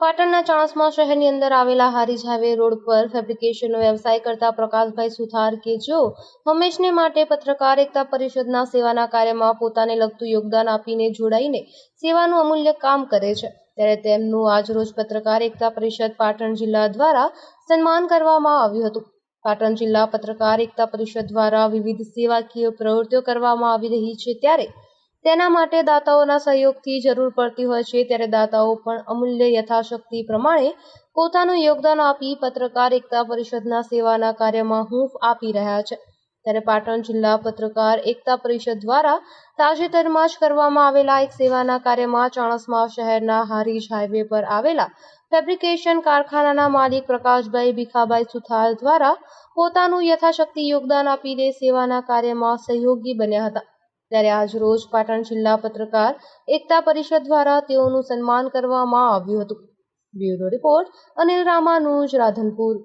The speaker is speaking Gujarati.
જિલ્લાના ચાણસ્મા શહેરની અંદર આવેલા હારીજ હાઈવે રોડ પર ફેબ્રિકેશનનો વ્યવસાય કરતા પ્રકાશભાઈ સુથાર કે જેઓ હંમેશને માટે પત્રકાર એકતા પરિષદના સેવાના કાર્યમાં પોતાને લગતું યોગદાન આપીને જોડાઈને સેવાનું અમૂલ્ય કામ કરે છે. ત્યારે તેમનું આજરોજ પત્રકાર એકતા પરિષદ પાટણ જિલ્લા દ્વારા સન્માન કરવામાં આવ્યું હતું. પાટણ જિલ્લા પત્રકાર એકતા પરિષદ દ્વારા વિવિધ સેવાકીય પ્રવૃત્તિઓ કરવામાં આવી રહી છે ત્યારે તેના માટે દાતાઓના સહયોગથી જરૂર પડતી હોય છે ત્યારે દાતાઓ પણ અમૂલ્ય યથાશક્તિ પ્રમાણે પોતાનું યોગદાન આપી પત્રકાર એકતા પરિષદના સેવાના કાર્યમાં હૂંફ આપી રહ્યા છે. ત્યારે પાટણ જિલ્લા પત્રકાર એકતા પરિષદ દ્વારા તાજેતરમાં જ કરવામાં આવેલા એક સેવાના કાર્યમાં ચાણસ્મા શહેરના હારીજ હાઈવે પર આવેલા ફેબ્રિકેશન કારખાનાના માલિક પ્રકાશભાઈ ભીખાભાઈ સુથાર દ્વારા પોતાનું યથાશક્તિ યોગદાન આપીને સેવાના કાર્યમાં સહયોગી બન્યા હતા. ત્યારે આજ રોજ પાટણ જિલ્લા પત્રકાર એકતા પરિષદ દ્વારા તેઓનું સન્માન કરવામાં આવ્યું હતું. Bureau report Anil Ramanuj, Radhanpur.